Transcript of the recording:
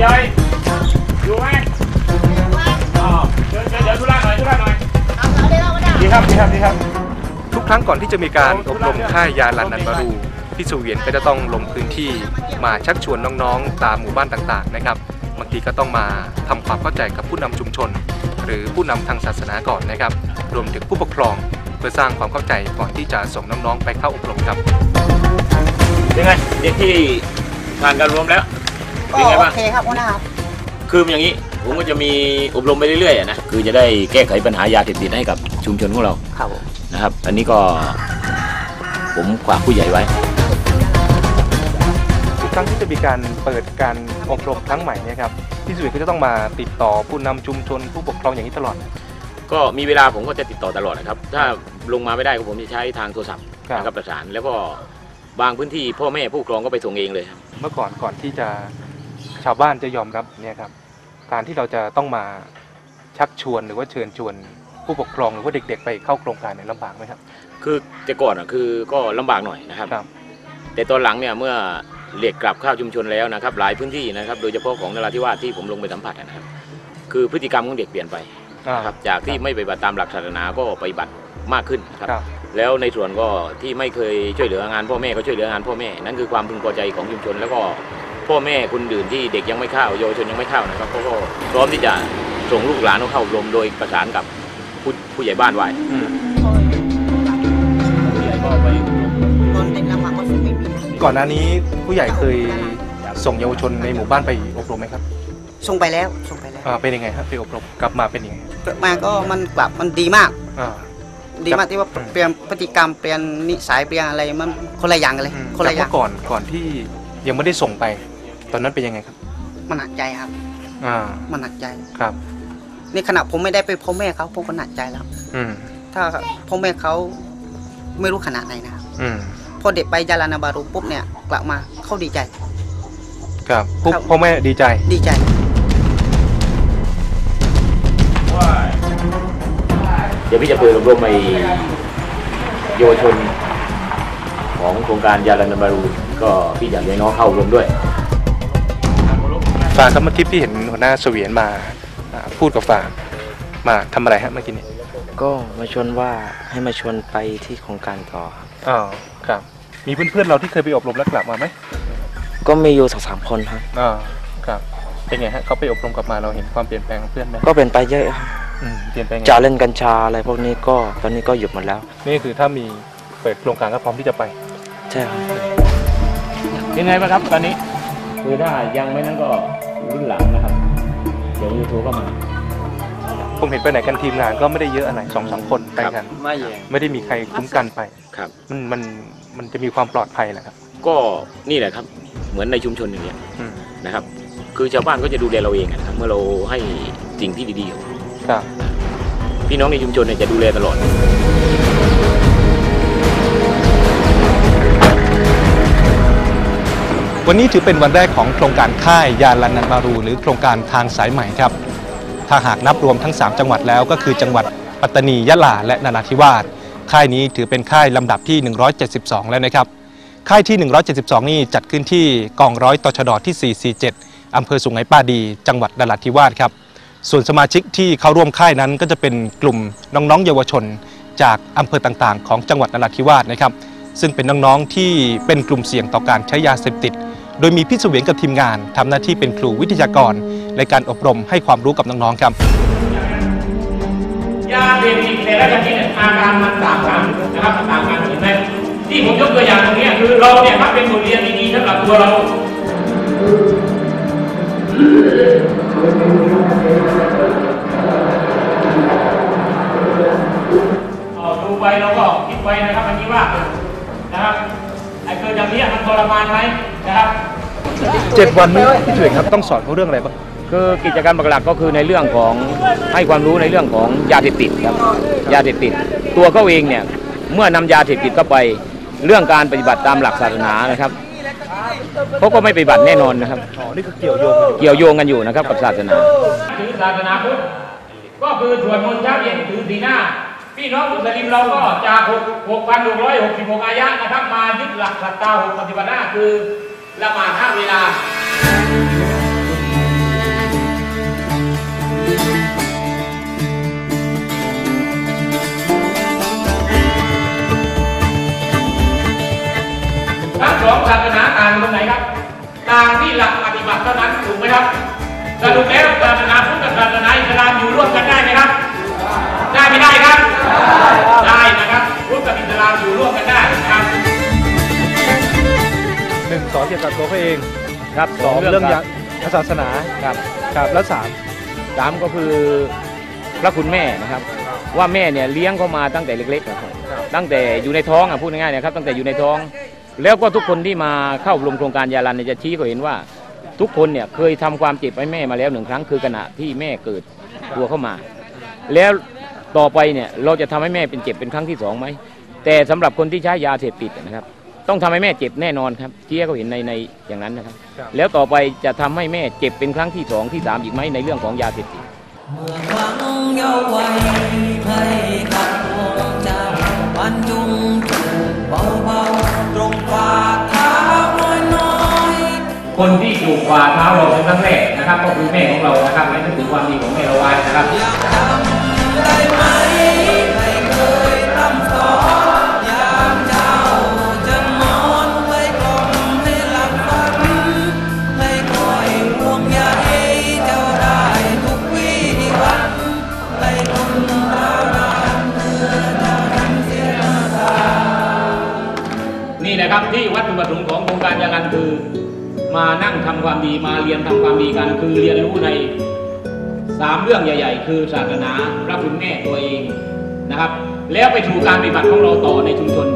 ใหญ่อยู่ไหมอ๋อเดี๋ยวเดี๋ยวเดี๋ยวธุระหน่อยธุระหน่อย ดีครับดีครับดีครับ ทุกครั้งก่อนที่จะมีการอบรมค่ายยาลันนันบารูพี่สุเวียนก็จะต้องลงพื้นที่มาชักชวนน้องๆ ตามหมู่บ้านต่างๆนะครับบางทีก็ต้องมาทำความเข้าใจกับผู้นำชุมชน หรือผู้นำทางศาสนาก่อนนะครับ รวมถึงผู้ปกครองเพื่อสร้างความเข้าใจก่อนที่จะส่งน้องๆ ไปเข้าอบรมครับยังไงเด็กที่ผ่านการรวมแล้ว ก็เป็นไงโอบ้าง เคครับหัวหน้าครับ คืออย่างนี้ผมก็จะมีอบรมไปเรื่อยๆอะนะคือจะได้แก้ไขปัญหายาเสพติดให้กับชุมชนของเราครับผม นะครับ อันนี้ก็ผมฝากผู้ใหญ่ไว้ ทุกครั้งที่จะมีการเปิดการอบรมครั้งใหม่เนี่ยครับพี่สุเวียนก็จะต้องมาติดต่อผู้นำชุมชนผู้ปกครองอย่างนี้ตลอด ก็มีเวลาผมก็จะติดต่อตลอดนะครับ ถ้าลงมาไม่ได้ก็ผมจะใช้ทางโทรศัพท์ครับ นะครับประสานแล้วก็บางพื้นที่พ่อแม่ผู้ปกครองก็ไปส่งเองเลยครับ เมื่อก่อนก่อนที่จะ ชาวบ้านจะยอมรับเนี่ยครับการที่เราจะต้องมาชักชวนหรือว่าเชิญชวนผู้ปกครองหรือว่าเด็ก ๆ ไปเข้าโครงการเนี่ยลำบากไหมครับ คือแต่ก่อนอะคือก็ลำบากหน่อยนะครับครับ แต่ตอนหลังเนี่ยเมื่อเหล็กกลับเข้าชุมชนแล้วนะครับ หลายพื้นที่นะครับ โดยเฉพาะของนราธิวาสที่ผมลงไปสัมผัสนะครับ คือพฤติกรรมของเด็กเปลี่ยนไปอ่านะครับจากที่ไม่ปฏิบัติตามหลักศาสนาก็ปฏิบัติมากขึ้นนะครับครับ แล้วในส่วนก็ที่ไม่เคยช่วยเหลืองานพ่อแม่ก็ช่วยเหลืองานพ่อแม่ นั่นคือความพึงพอใจของชุมชนแล้วก็ พ่อแม่คนอื่นที่เด็กยังไม่เข้าเยาวชนยังไม่เข้านะครับเขาก็พร้อมที่จะส่งลูกหลานเขาเข้าอบรมโดยประสานกับผู้ผู้ใหญ่บ้านไว้อืมผู้ใหญ่ก็ไปตอนเด็กลำบากก็ไม่มีนะก่อนหน้านี้ผู้ใหญ่เคยส่งเยาวชนในหมู่บ้านไปอบรมไหมครับ ส่งไปแล้วส่งไปแล้วอ่าเป็นยังไงครับไปอบรมกลับมาเป็นยังไงกลับมาก็มันกลับมันดีมากอ่าดีมากที่ว่าอืมเปลี่ยนพฤติกรรมเปลี่ยนนิสัยเปลี่ยนอะไรมันคนละอย่างกันเลยอืมคนละอจากย่างเมื่อก่อนก่อนที่ยังไม่ได้ส่งไป ตอนนั้นเป็นยังไงครับ มันหนักใจครับ อ่ามันหนักใจ ครับ นี่ขณะผมไม่ได้ไปพ่อแม่เขาผมก็หนักใจแล้ว อืมถ้าพ่อแม่เขาไม่รู้ขนาดไหนนะครับอืมพอเด็กไปยาลานาบารูปุ๊บเนี่ยกลับมาเขาดีใจ ครับปุ๊บครับ พ่อแม่ดีใจ ดีใจ เดี๋ยวพี่จะเปิดอบรมไอเยาวชน ของโครงการยาลันบารู ก็พี่อยากให้น้องเข้าอบรมด้วย ฟางครับเมื่อกี้พี่เห็นหัวหน้าเสวียนมาอ่าพูดกับฟางมาทำอะไรฮะเมื่อกี้นี้ก็มาชวนว่าให้มาชวนไปที่โครงการต่อครับอ๋อครับ มีเพื่อนๆเราที่เคยไปอบรมแล้วกลับมาไหมก็มีอยู่สองสามคนครับอ๋อครับ เป็นไงฮะเขาไปอบรมกลับมาเราเห็นความเปลี่ยนแปลงของเพื่อนไหมก็เป็นไปเยอะครับอืมเปลี่ยนแปลงไงจะเล่นกัญชาอะไรพวกนี้ก็ตอนนี้ก็หยุดหมดแล้ว นี่คือถ้ามีเปิดโครงการก็พร้อมที่จะไป ใช่ครับ ยังไงบ้างครับตอนนี้ คือถ้ายังไม่นั้นก็รุ่นหลังนะครับ เดี๋ยวยูทูบก็มา ผมเห็นไปไหนกันทีมงานก็ไม่ได้เยอะอะไรสองสามคนไปกัน ไม่แย่ไม่ได้มีใครคุ้มกันไปครับ มันมันมันจะมีความปลอดภัยแหละครับ ก็นี่แหละครับ เหมือนในชุมชนอย่างเงี้ยอืมนะครับ คือชาวบ้านก็จะดูแลเราเองอะนะครับ เมื่อเราให้สิ่งที่ดีๆกับเขาครับ พี่น้องในชุมชนเนี่ยจะดูแลตลอด วันนี้ถือเป็นวันแรกของโครงการค่ายยาลันนันมารู หรือโครงการทางสายใหม่ครับ ถ้าหากนับรวมทั้ง 3 จังหวัดแล้วก็คือจังหวัดปัตตานียะลาและนราธิวาสค่ายนี้ถือเป็นค่ายลำดับที่ 172 แล้วนะครับ ค่ายที่ 172 นี่จัดขึ้นที่กองร้อยตชดที่ 447 อำเภอสุไหงปาดี จังหวัดนราธิวาสครับ ส่วนสมาชิกที่เข้าร่วมค่ายนั้นก็จะเป็นกลุ่มน้องๆ เยาวชน จากอำเภอต่างๆ ของจังหวัดนราธิวาสนะครับ ซึ่งเป็นน้องๆ ที่เป็นกลุ่มเสี่ยงต่อการใช้ยาเสพติด โดยมีพี่เสวียนกับทีมงานทำหน้าที่เป็นครูวิทยากร ในการอบรมให้ความรู้กับน้องๆครับ ยาเสพติดแต่ละชนิดเนี่ยอาการมันต่างกันนะครับมันต่างกันเห็นไหมที่ผมยกตัวอย่างตรงเนี้ยคือเราเนี่ยครับเป็นบทเรียนดีๆสำหรับตัวเรา เอาดูไปเราก็คิดไว้นะครับอันนี้ว่านะครับไอ้เกิดอย่างนี้มันทรมานไหมนะครับ เจ็ดวันนี้พี่เสวียนครับต้องสอนเขาเรื่องอะไรบ้างคือกิจกรรมหลักๆก็คือในเรื่องของให้ความรู้ในเรื่องของยาเสพติดครับยาเสพติด ตัวเขาเองเนี่ยเมื่อนำยาเสพติดเข้าไปเรื่องการปฏิบัติตามหลักศาสนานะครับเขาก็ไม่ปฏิบัติแน่นอนนะครับอ๋อนี่คือเกี่ยวโยงกันอยู่เกี่ยวโยงกันอยู่นะครับกับศาสนาถือศาสนาพุทธก็คือสวดมนต์เช้าเย็นถือสีหน้าพี่น้องมุสลิมเราก็จาก6,666อายะนะครับมายึดหลักศรัทธาหกปฏิบัติหน้าคือ ละหมาดห้าเวลาทั้งสองศาสนาต่างตรงไหนครับต่างที่หลักปฏิบัติเท่านั้นถูกไหมครับสรุปแล้วศาสนาพุทธศาสนาอิสลามอยู่ร่วมกันได้ไหมครับ ได้ไม่ได้ครับ สอนเกี่ยวกับตัวเขาเองครับสองเรื่องคยารับศาสนาครับครับและสามสามก็คือพระคุณแม่นะครับ ว่าแม่เนี่ยเลี้ยงเขามาตั้งแต่เล็กๆนะครับตั้งแต่อยู่ในท้องอะพูดง่ายๆนะครับตั้งแต่อยู่ในท้อง แล้วก็ทุกคนที่มาเข้าอบรมโครงการยาลันเนี่ยจะชี้ก็เห็นว่า ทุกคนเนี่ยเคยทำความเจ็บให้แม่มาแล้วหนึ่งครั้งคือขณะที่แม่เกิดตัวเข้ามา แล้วต่อไปเนี่ยเราจะทำให้แม่เป็นเจ็บเป็นครั้งที่สองไหมแต่สำหรับคนที่ใช้ยาเสพติดนะครับ ต้องทำให้แม่เจ็บแน่นอนครับที่เขาเห็นในในอย่างนั้นนะครับ แล้วต่อไปจะทำให้แม่เจ็บเป็นครั้งที่สองที่สามอีกไหมในเรื่องของยาเสพติดเมื่อครั้งเยาว์วัยให้กับดวงเจ้าบรรจุงถูกเบาๆตรงฝ่าเท้าน้อยๆคนที่ถูกกว่าเท้าเราเป็นครั้งแรกนะครับ ก็คือแม่ของเรานะครับให้นึกถึงความดีของแม่เราไว้นะครับ นะครับที่วัตถุประสงค์ของโครงการยางันคือ มานั่งทำความดีมาเรียนทำความดีกัน คือเรียนรู้ในสามเรื่องใหญ่ ๆ คือศาสนาพระคุณแม่ตัวเองนะครับ แล้วไปสู่การปฏิบัติของเราต่อในชุมชน